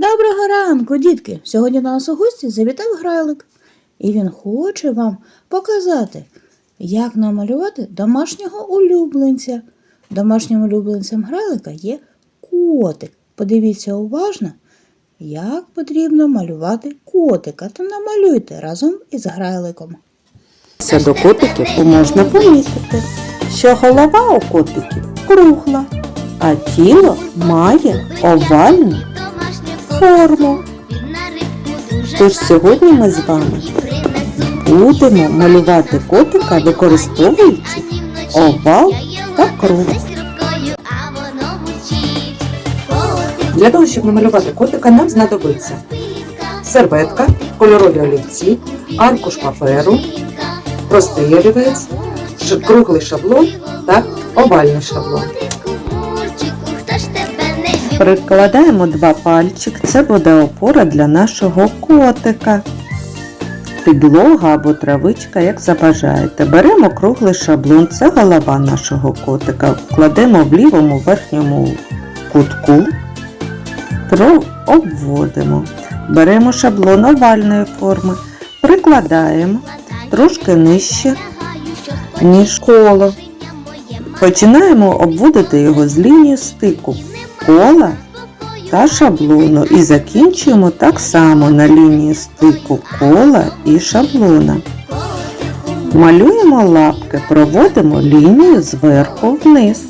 Доброго ранку, дітки! Сьогодні до нас у гості завітав грайлик. І він хоче вам показати, як намалювати домашнього улюбленця. Домашнім улюбленцем грайлика є котик. Подивіться уважно, як потрібно малювати котика. Та намалюйте разом із грайликом. Це до котиків можна помітити, що голова у котиків кругла, а тіло має овальну форму. Тож сьогодні ми з вами будемо малювати котика, використовуючи овал та круг. Для того, щоб намалювати котика, нам знадобиться серветка, кольорові олівці, аркуш паперу, простий олівець, круглий шаблон та овальний шаблон. Прикладаємо два пальчик, це буде опора для нашого котика. Підлога або травичка, як забажаєте. Беремо круглий шаблон, це голова нашого котика. Кладемо в лівому верхньому кутку, обводимо. Беремо шаблон овальної форми, прикладаємо трошки нижче, ніж коло. Починаємо обводити його з лінії стику кола та шаблону і закінчуємо так само на лінії стику кола і шаблона. Малюємо лапки, проводимо лінію зверху вниз.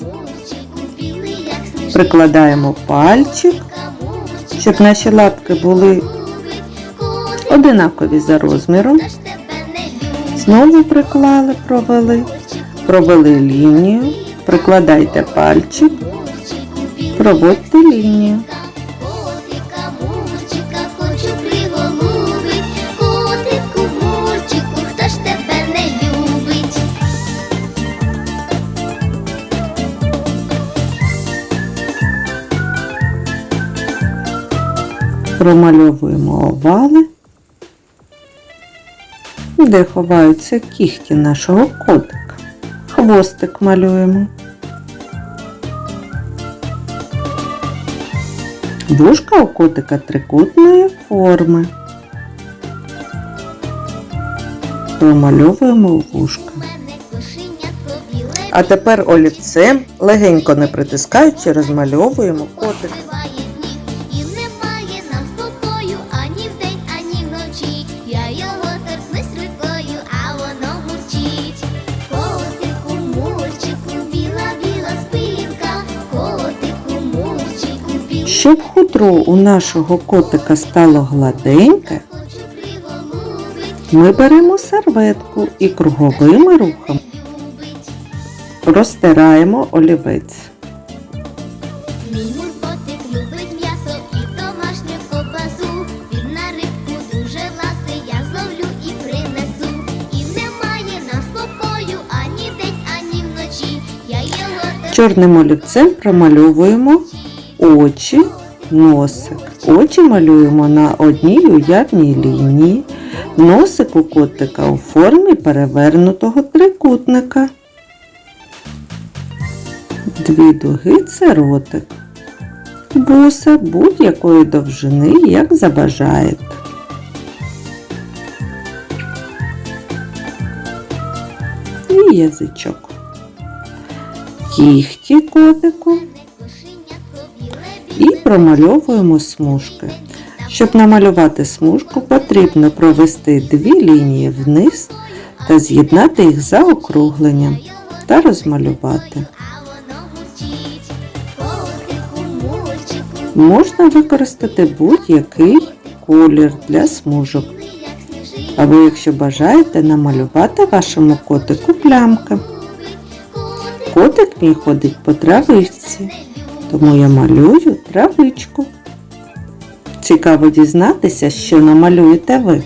Прикладаємо пальчик, щоб наші лапки були одинакові за розміром. Знову приклали, провели, провели лінію, прикладайте пальчик, проводьте лінію. Промальовуємо овали, де ховаються кігті нашого котика. Хвостик малюємо. Вушка у котика трикутної форми. Промальовуємо вушка. А тепер олівцем, легенько не притискаючи, розмальовуємо котик. Щоб хутро у нашого котика стало гладеньке, Ми беремо серветку і круговими рухами розтираємо олівець. Чорним олівцем промальовуємо очі, носик. Очі малюємо на одній уявній лінії. Носик у котика у формі перевернутого трикутника. Дві дуги це ротик. Вуса будь-якої довжини, як забажаєте. І язичок. Кіхті котику і промальовуємо смужки. Щоб намалювати смужку, потрібно провести дві лінії вниз та з'єднати їх за округленням та розмалювати. Можна використати будь-який колір для смужок. Або, якщо бажаєте, намалювати вашому котику плямки. Котик мій ходить по травичці, тому я малюю травичку. Цікаво дізнатися, що намалюєте ви.